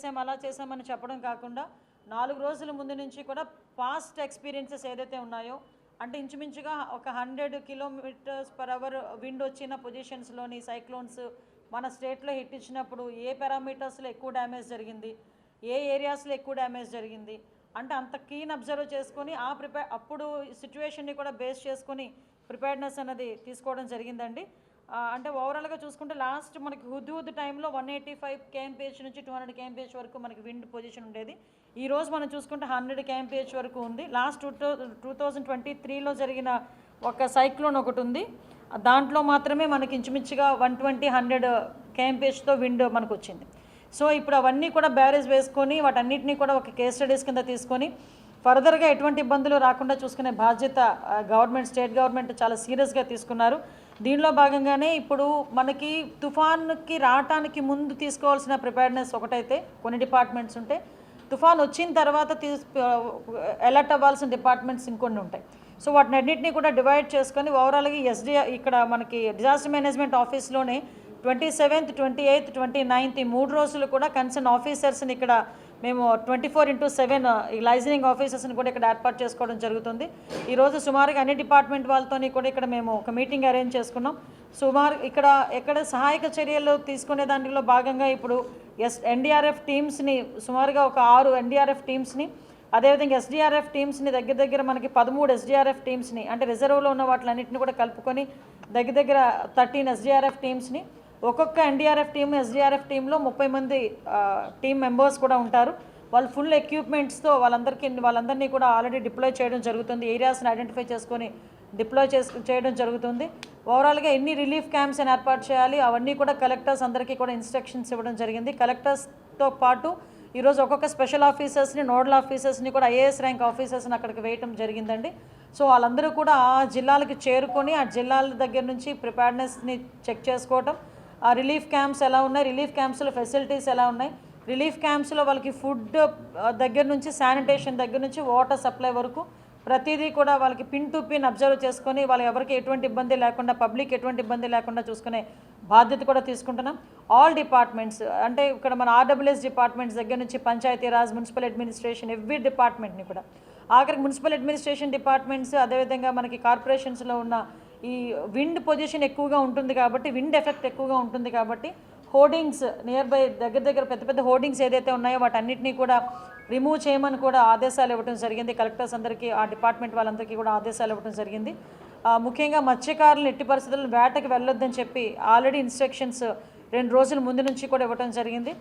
చేసాం అలా చేసామని చెప్పడం కాకుండా నాలుగు రోజుల ముందు నుంచి కూడా పాస్ట్ ఎక్స్పీరియన్సెస్ ఏదైతే ఉన్నాయో అంటే ఇంచుమించుగా ఒక hundred kilometres per hour wind వచ్చిన పొజిషన్స్లోని సైక్లోన్స్ మన స్టేట్లో హిట్ ఇచ్చినప్పుడు ఏ పారామీటర్స్లో ఎక్కువ డ్యామేజ్ జరిగింది ఏ ఏరియాస్లో ఎక్కువ డ్యామేజ్ జరిగింది అంటే అంత కీన్ అబ్జర్వ్ చేసుకొని ఆ ప్రిపేర్ అప్పుడు సిచ్యువేషన్ని కూడా బేస్ చేసుకొని ప్రిపేర్నెస్ అనేది తీసుకోవడం జరిగిందండి. అంటే ఓవరాల్గా చూసుకుంటే లాస్ట్ మనకి హుద్ హుద్ టైంలో వన్ ఎయిటీ ఫైవ్ కేఎంపీహెచ్ నుంచి టూ హండ్రెడ్ కేఎంపీహెచ్ వరకు మనకి విండ్ పొజిషన్ ఉండేది. ఈ రోజు మనం చూసుకుంటే హండ్రెడ్ కేఎంపీహెచ్ వరకు ఉంది. Last two two thousand twenty త్రీలో జరిగిన ఒక సైక్లోన్ ఒకటి ఉంది. దాంట్లో మాత్రమే మనకి ఇంచుమించుగా వన్ ట్వంటీ హండ్రెడ్ కేఎంపీహెచ్తో విండ్ మనకు వచ్చింది. సో ఇప్పుడు అవన్నీ కూడా బ్యారేజ్ వేసుకొని వాటన్నిటిని కూడా ఒక కేస్ స్టడీస్ కింద తీసుకొని ఫర్దర్గా ఎటువంటి ఇబ్బందులు రాకుండా చూసుకునే బాధ్యత గవర్నమెంట్ స్టేట్ గవర్నమెంట్ చాలా సీరియస్గా తీసుకున్నారు. దీనిలో భాగంగానే ఇప్పుడు మనకి తుఫాన్కి రావటానికి ముందు తీసుకోవాల్సిన ప్రిపేర్నెస్ ఒకటైతే కొన్ని డిపార్ట్మెంట్స్ ఉంటాయి తుఫాన్ వచ్చిన తర్వాత తీసు అలర్ట్ అవ్వాల్సిన డిపార్ట్మెంట్స్ ఇంకొన్ని ఉంటాయి. సో వాటిని అన్నింటినీ కూడా డివైడ్ చేసుకొని ఓవరాల్గా ఎస్డి ఇక్కడ మనకి డిజాస్టర్ మేనేజ్మెంట్ ఆఫీస్లోనే twenty seventh twenty eighth twenty ninth ఈ మూడు రోజులు కూడా కన్సర్న్ ఆఫీసర్స్ని ఇక్కడ మేము ట్వంటీ ఫోర్ ఇంటూ సెవెన్ ఈ లైజనింగ్ ఆఫీసర్స్ని కూడా ఇక్కడ ఏర్పాటు చేసుకోవడం జరుగుతుంది. ఈరోజు సుమారుగా అన్ని డిపార్ట్మెంట్ వాళ్ళతోని కూడా ఇక్కడ మేము ఒక మీటింగ్ అరేంజ్ చేసుకున్నాం. సుమారు ఇక్కడ ఎక్కడ సహాయక చర్యలు తీసుకునే దాంట్లో భాగంగా ఇప్పుడు ఎస్ ఎన్డీఆర్ఎఫ్ టీమ్స్ని సుమారుగా ఒక ఆరు ఎన్డీఆర్ఎఫ్ టీమ్స్ని అదేవిధంగా ఎస్డీఆర్ఎఫ్ టీమ్స్ని దగ్గర దగ్గర మనకి పదమూడు ఎస్డీఆర్ఎఫ్ టీమ్స్ని అంటే రిజర్వ్లో ఉన్న వాటిలన్నింటిని కూడా కలుపుకొని దగ్గర దగ్గర థర్టీన్ ఎస్డీఆర్ఎఫ్ టీమ్స్ని ఒక్కొక్క ఎన్డీఆర్ఎఫ్ టీం ఎస్డీఆర్ఎఫ్ టీంలో ముప్పై మంది టీం మెంబర్స్ కూడా ఉంటారు. వాళ్ళు ఫుల్ ఎక్విప్మెంట్స్తో వాళ్ళందరికీ వాళ్ళందరినీ కూడా ఆల్రెడీ డిప్లాయ్ చేయడం జరుగుతుంది. ఏరియాస్ని ఐడెంటిఫై చేసుకొని డిప్లాయ్ చేసు చేయడం జరుగుతుంది. ఓవరాల్గా ఎన్ని రిలీఫ్ క్యాంప్స్ అని ఏర్పాటు చేయాలి అవన్నీ కూడా కలెక్టర్స్ అందరికీ కూడా ఇన్స్ట్రక్షన్స్ ఇవ్వడం జరిగింది. కలెక్టర్స్తో పాటు ఈరోజు ఒక్కొక్క స్పెషల్ ఆఫీసర్స్ని నోడల్ ఆఫీసర్స్ని కూడా ఐఏఎస్ ర్యాంక్ ఆఫీసర్స్ని అక్కడికి వేయటం జరిగిందండి. సో వాళ్ళందరూ కూడా ఆ జిల్లాలకు చేరుకొని ఆ జిల్లాల దగ్గర నుంచి ప్రిపేర్నెస్ని చెక్ చేసుకోవటం రిలీఫ్ క్యాంప్స్ ఎలా ఉన్నాయి? రిలీఫ్ క్యాంప్స్లో ఫెసిలిటీస్ ఎలా ఉన్నాయి? రిలీఫ్ క్యాంప్స్లో వాళ్ళకి ఫుడ్ దగ్గర నుంచి శానిటేషన్ దగ్గర నుంచి వాటర్ సప్లై వరకు ప్రతిదీ కూడా వాళ్ళకి పిన్ టు పిన్ అబ్జర్వ్ చేసుకొని వాళ్ళు ఎవరికి ఎటువంటి ఇబ్బంది లేకుండా పబ్లిక్ ఎటువంటి ఇబ్బంది లేకుండా చూసుకునే బాధ్యత కూడా తీసుకుంటున్నాం. ఆల్ డిపార్ట్మెంట్స్ అంటే ఇక్కడ మన ఆర్డబ్ల్యూఎస్ డిపార్ట్మెంట్స్ దగ్గర నుంచి పంచాయతీరాజ్ మున్సిపల్ అడ్మినిస్ట్రేషన్ ఎవ్రీ డిపార్ట్మెంట్ని కూడా. ఆఖరికి మున్సిపల్ అడ్మినిస్ట్రేషన్ డిపార్ట్మెంట్స్ అదేవిధంగా మనకి కార్పొరేషన్స్లో ఉన్న ఈ విండ్ పొజిషన్ ఎక్కువగా ఉంటుంది కాబట్టి విండ్ ఎఫెక్ట్ ఎక్కువగా ఉంటుంది కాబట్టి హోర్డింగ్స్ నియర్ బై దగ్గర దగ్గర పెద్ద పెద్ద హోర్డింగ్స్ ఏదైతే ఉన్నాయో వాటన్నిటినీ కూడా రిమూవ్ చేయమని కూడా ఆదేశాలు ఇవ్వడం జరిగింది. కలెక్టర్స్ అందరికీ ఆ డిపార్ట్మెంట్ వాళ్ళందరికీ కూడా ఆదేశాలు ఇవ్వడం జరిగింది. ముఖ్యంగా మత్స్యకారులు ఎట్టి పరిస్థితుల్లో వేటకి వెళ్ళొద్దని చెప్పి ఆల్రెడీ ఇన్స్ట్రక్షన్స్ రెండు రోజుల ముందు నుంచి కూడా ఇవ్వడం జరిగింది.